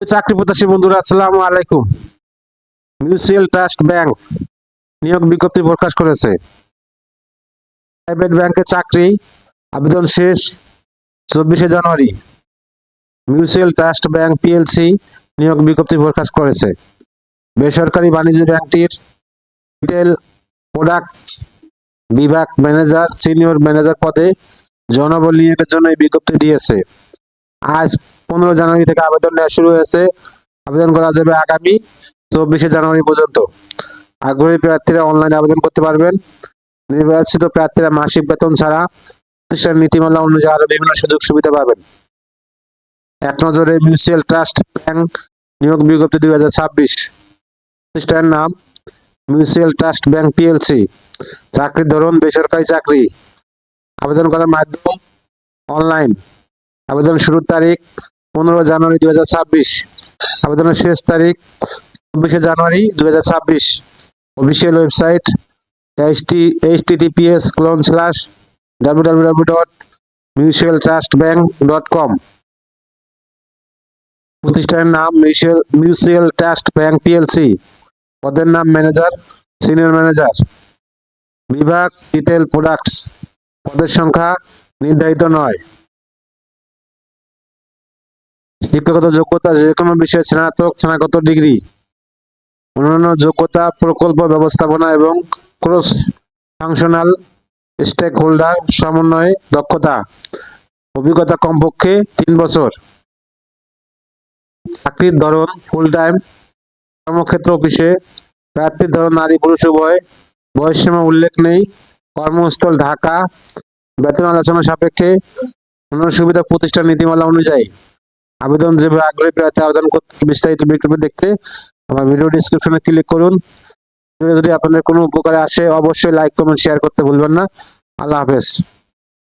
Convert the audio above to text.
চাকরি প্রত্যাশী বন্ধুরা, আসসালামু আলাইকুম। মিউচুয়াল ট্রাস্ট ব্যাংক নিয়োগ বিজ্ঞপ্তি প্রকাশ করেছে। প্রাইভেট ব্যাংকে চাকরি, আবেদন শেষ চব্বিশে জানুয়ারি। মিউচুয়াল ট্রাস্ট ব্যাংক পিএলসি নিয়োগ বিজ্ঞপ্তি প্রকাশ করেছে। বেসরকারি বাণিজ্য ব্যাংকটির রিটেল প্রোডাক্ট বিভাগ ম্যানেজার সিনিয়র ম্যানেজার পদে জনবল নিয়োগের জন্য এই বিজ্ঞপ্তি দিয়েছে। আজ পনেরো জানুয়ারি থেকে আবেদন নেওয়া শুরু হয়েছে। আবেদন করা যাবে আগামী চব্বিশে জানুয়ারি পর্যন্ত। আগ্রহী প্রার্থীরা অনলাইনে আবেদন করতে পারবেন। নির্বাচিত প্রার্থীরা মাসিক বেতন ছাড়া প্রতিষ্ঠান নীতিমালা অনুযায়ী আরও বিভিন্ন সুযোগ সুবিধা পাবেন। এক নজরে মিউচুয়াল ট্রাস্ট ব্যাংক নিয়োগ বিজ্ঞপ্তি দুই হাজার ছাব্বিশ। প্রতিষ্ঠানের নাম মিউচুয়াল ট্রাস্ট ব্যাংক পিএলসি। চাকরির ধরন, বেসরকারি চাকরি। আবেদন করার মাধ্যম অনলাইন আবেদন শুরুর তারিখ পনেরো জানুয়ারি দুই হাজার ছাব্বিশ। আবেদনের শেষ তারিখ চব্বিশে জানুয়ারি দুই হাজার ছাব্বিশ। Official website H TTPS colon slash W W W dot mutual trust bank dot com. প্রতিষ্ঠানের নাম mutual mutual trust bank PLC. পদের নাম ম্যানেজার, সিনিয়র ম্যানেজার। বিভাগ রিটেল প্রোডাক্টস। পদের সংখ্যা নির্ধারিত নয়। শিক্ষাগত যোগ্যতা যে কোনো বিষয়ে স্নাতক, স্নাতকোত্তর ডিগ্রি, অন্যান্য যোগ্যতা, প্রকল্প, ব্যবস্থাপনা এবং ক্রস ফাংশনাল স্টেক হোল্ডার সমন্বয়ে দক্ষতা, অভিজ্ঞতা কমপক্ষে তিন বছর। চাকরির ধরন ফুল টাইম কর্মক্ষেত্র অফিসে প্রার্থীর ধরন নারী পুরুষ উভয়, বয়সসীমা উল্লেখ নেই, কর্মস্থল ঢাকা, বেতন আলোচনা সাপেক্ষে অন্যান্য সুবিধা প্রতিষ্ঠান নীতিমালা অনুযায়ী। আবেদন যেভাবে আগ্রহী প্রার্থী আবেদন করতে বিস্তারিত বিজ্ঞপ্তি দেখতে আমার ভিডিও ডিসক্রিপশনে ক্লিক করুন। যদি আপনাদের কোনো উপকারে আসে, অবশ্যই লাইক কমেন্ট শেয়ার করতে ভুলবেন না। আল্লাহ হাফেজ।